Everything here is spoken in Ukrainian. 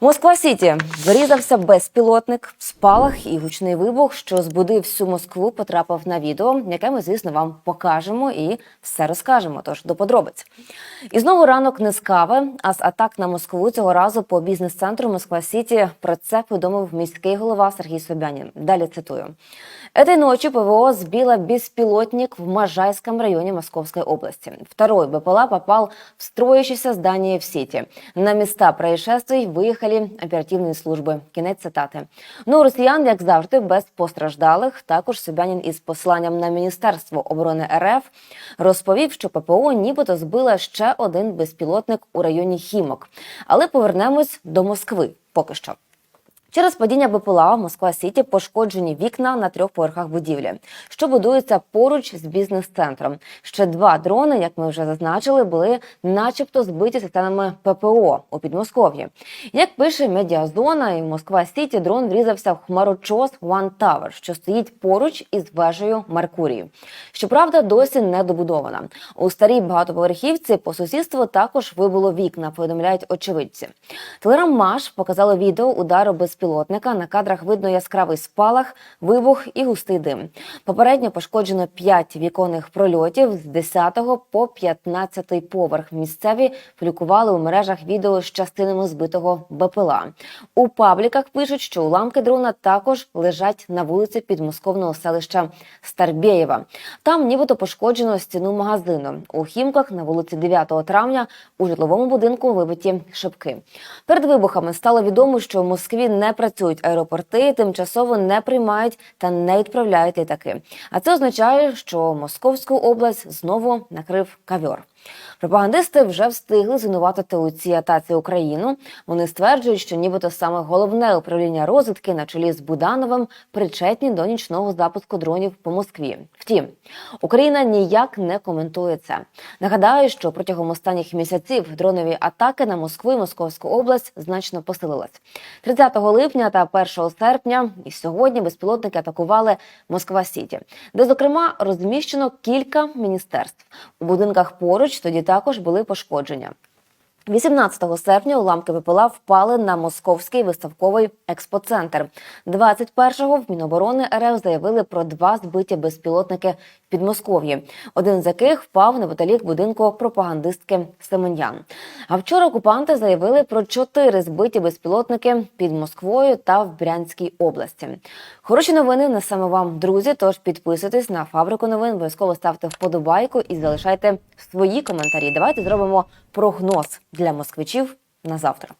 Москва Сіті врізався безпілотник, спалах і гучний вибух, що збудив всю Москву, потрапив на відео, яке ми, звісно, вам покажемо і все розкажемо. Тож до подробиць. І знову ранок не з кави, а з атак на Москву цього разу по бізнес-центру Москва Сіті. Про це повідомив міський голова Сергій Собянін. Далі цитую: Этой ночью ПВО сбило беспилотник в Можайском районе Московской области. Второй БПЛА попал в строящееся здание в Сети. На места происшествий виїхали оперативні служби. Кінець цитати. Ну, росіян, як завжди, без постраждалих. Також Собянін із посланням на Міністерство оборони РФ розповів, що ППО нібито збила ще один безпілотник у районі Хімок. Але повернемось до Москви поки що. Через падіння БПЛА в Москва Сіті пошкоджені вікна на трьох поверхах будівлі, що будуються поруч з бізнес-центром. Ще два дрони, як ми вже зазначили, були начебто збиті системами ППО у Підмосков'ї. Як пише медіазона, і Москва Сіті дрон врізався в хмарочос One Tower, що стоїть поруч із вежею Меркурій. Щоправда, досі не добудована. У старій багатоповерхівці по сусідству також вибуло вікна, повідомляють очевидці. Телерам Маш показало відео удару безпілотника. На кадрах видно яскравий спалах, вибух і густий дим. Попередньо пошкоджено 5 віконних прольотів з 10 по 15 поверх. Місцеві публікували у мережах відео з частинами збитого БПЛА. У пабліках пишуть, що уламки дрона також лежать на вулиці підмосковного селища Старбєєва. Там нібито пошкоджено стіну магазину. У Хімках на вулиці 9 травня у житловому будинку вибиті шибки. Перед вибухами стало відомо, що в Москві не працюють аеропорти, тимчасово не приймають та не відправляють літаки. А це означає, що Московську область знову накрив кавьор. Пропагандисти вже встигли звинуватити у цій атаці Україну. Вони стверджують, що нібито саме головне управління розвідки на чолі з Будановим причетні до нічного запуску дронів по Москві. Втім, Україна ніяк не коментує це. Нагадаю, що протягом останніх місяців дронові атаки на Москву і Московську область значно посилились. 30 липня та 1 серпня і сьогодні безпілотники атакували Москва Сіті, де зокрема розміщено кілька міністерств. У будинках поруч тоді також були пошкодження. 18 серпня уламки ВПЛА впали на московський виставковий експоцентр. 21-го в Міноборони РФ заявили про два збиті безпілотники в Підмосков'ї, один з яких впав неподалік будинку пропагандистки Семенян. А вчора окупанти заявили про чотири збиті безпілотники під Москвою та в Брянській області. Хороші новини несемо вам, друзі. Тож підписуйтесь на фабрику новин, обов'язково ставте вподобайку і залишайте свої коментарі. Давайте зробимо прогноз для москвичів на завтра.